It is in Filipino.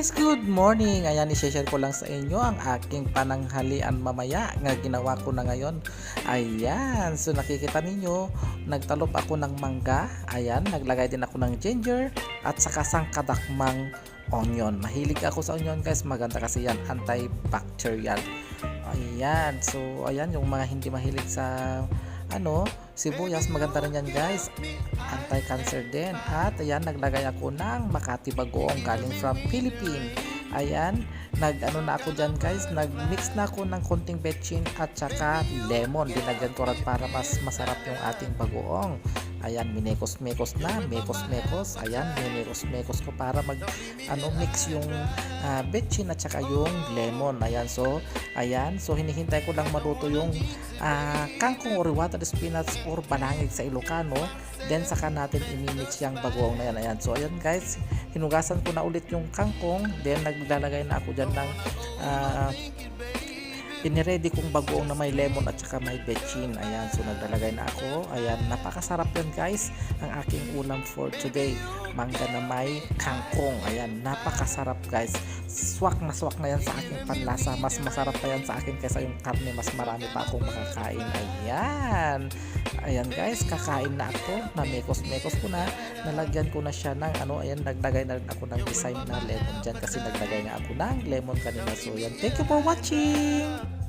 Guys, good morning! Ayan, i-share ko lang sa inyo ang aking pananghalian mamaya nga ginawa ko na ngayon. Ayan, so nakikita ninyo, nagtalop ako ng mangga. Ayan, naglagay din ako ng ginger at saka sangkadakmang onion. Mahilig ako sa onion guys, maganda kasi yan, antibacterial. Ayan, so ayan yung mga hindi mahilig sa ano, sibuyas, maganda rin yan guys. Anti-cancer din. At ayan, naglagay ako ng Makati Bagoong galing from Philippines. Ayan, nag ano na ako dyan guys, nag-mix na ako ng konting betchin at saka lemon. Dinagyan ko rin para mas masarap yung ating bagoong. Ayan, minekos-mekos na, mekos-mekos. Ayan, minekos-mekos ko para mag ano mix yung uh, betchin at saka yung lemon. Ayan, so ayan, so hinihintay ko lang maluto yung uh, kangkong or water spinach or balangig sa Ilocano. Then saka natin imimix yung bagoong na yan. Ayan, so ayan guys, hinugasan ko na ulit yung kangkong. Then naglalagay na ako dyan ng uh, Iniready kong bagoong na may lemon at saka may betchin. Ayan, so naglalagay na ako. Ayan, napakasarap yan guys. Ang aking ulam for today. Mangga na may kangkong. Ayan, napakasarap guys. Swak na swak na yan sa aking panlasa. Mas masarap pa yan sa akin kaysa yung karne. Mas marami pa akong makakain. Ayan. Ayan guys, kakain na ako. Namekos-mekos ko na. Nalagyan ko na siya ng ano. Ayan, naglagay na rin ako ng design na lemon dyan kasi naglagay nga ako ng lemon kanina. So, ayan. Thank you for watching!